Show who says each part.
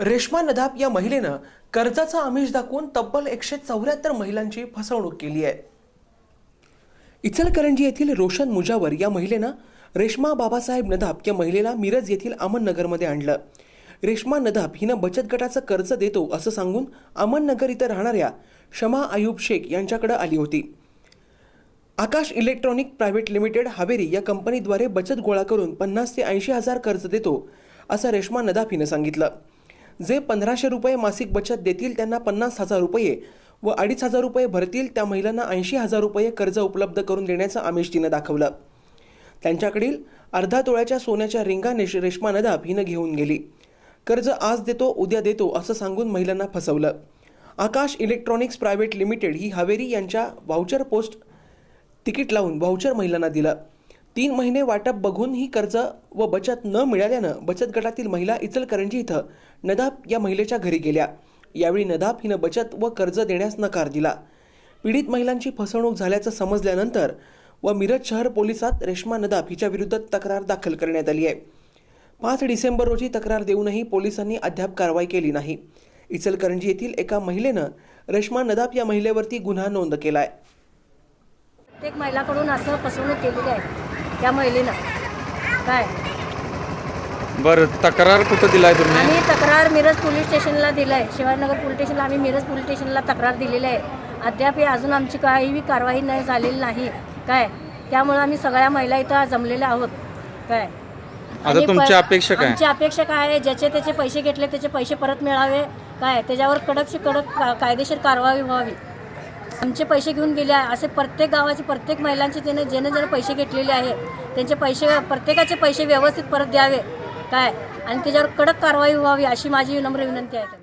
Speaker 1: रेश्मा नदाब या महिलेनं कर्जाचा आमिष दाखवून तब्बल एकशे चौऱ्याहत्तर महिलांची फसवणूक केली आहे. इचलकरंजी येथील रोशन मुजावर या महिलेनं रेश्मा बाबासाहेब नदाब या महिलेला मिरज येथील अमननगरमध्ये आणलं. रेश्मा नदाब हिनं बचत गटाचं कर्ज देतो असं सांगून अमननगर इथं राहणाऱ्या शमा आयुब शेख यांच्याकडे आली होती. Aakash electronic private limited Haveri या कंपनीद्वारे बचत गोळा करून पन्नास ते ऐंशी हजार कर्ज देतो असं रेश्मा नदाफ हिनं सांगितलं. जे पंधराशे रुपये मासिक बचत देतील त्यांना पन्नास हजार रुपये व अडीच हजार रुपये भरतील त्या महिलांना ऐंशी हजार रुपये कर्ज उपलब्ध करून देण्याचं आमिष तिनं दाखवलं. त्यांच्याकडील अर्धा तोळ्याच्या सोन्याच्या रिंगा नेश रेश्मा नदाब हिनं घेऊन गेली. कर्ज आज देतो उद्या देतो असं सांगून महिलांना फसवलं. आकाश इलेक्ट्रॉनिक्स प्रायव्हेट लिमिटेड ही हावेरी यांच्या व्हाउचर पोस्ट तिकीट लावून व्हाउचर महिलांना दिलं. तीन महिने वाटप बघूनही कर्ज व बचत न मिळाल्यानं बचत गटातील महिला इचलकरंजी इथं नदाब या महिलेच्या घरी गेल्या. यावेळी नदाब हिनं बचत व कर्ज देण्यास नकार दिला. पीडित महिलांची फसवणूक झाल्याचं समजल्यानंतर व मिरज शहर पोलिसात रेश्मा नदाब हिच्या विरुद्ध तक्रार दाखल करण्यात आली आहे. पाच डिसेंबर रोजी तक्रार देऊनही पोलिसांनी अद्याप कारवाई केली नाही. इचलकरंजी येथील एका महिलेनं रेश्मा नदाब या महिलेवरती गुन्हा नोंद केला
Speaker 2: आहे एक महिलाकडून असं फसवणूक केलेली आहे. त्या महिलेनं. काय?
Speaker 3: बरं तक्रार कुठं दिलाय तुम्ही?
Speaker 2: आम्ही तक्रार मिरज पोलीस स्टेशनला दिलं आहे शिवाजीनगर पोलीस स्टेशनला आम्ही मिरज पोलीस स्टेशनला तक्रार दिलेली आहे. अद्याप हे अजून आमची काही कारवाई नाही झालेली नाही. काय? त्यामुळे आम्ही सगळ्या महिला इथं जमलेल्या आहोत. काय? आणि प-
Speaker 3: तुमची अपेक्षा काय?
Speaker 2: आमची अपेक्षा काय आहे? ज्याचे त्याचे पैसे घेतले त्याचे पैसे परत मिळावे. काय? त्याच्यावर कडकशी कडक का- कायदेशीर कारवाई व्हावी. आमचे पैसे घेऊन गेले आहे. असे प्रत्येक गावाचे प्रत्येक महिलांचे ज्याने ज्याने ज्याने पैसे घेतलेले आहे त्यांचे पैसे प्रत्येकाचे पैसे व्यवस्थित परत द्यावे. काय? आणि त्याच्यावर कडक कारवाई व्हावी अशी माझी नम्र विनंती आहे.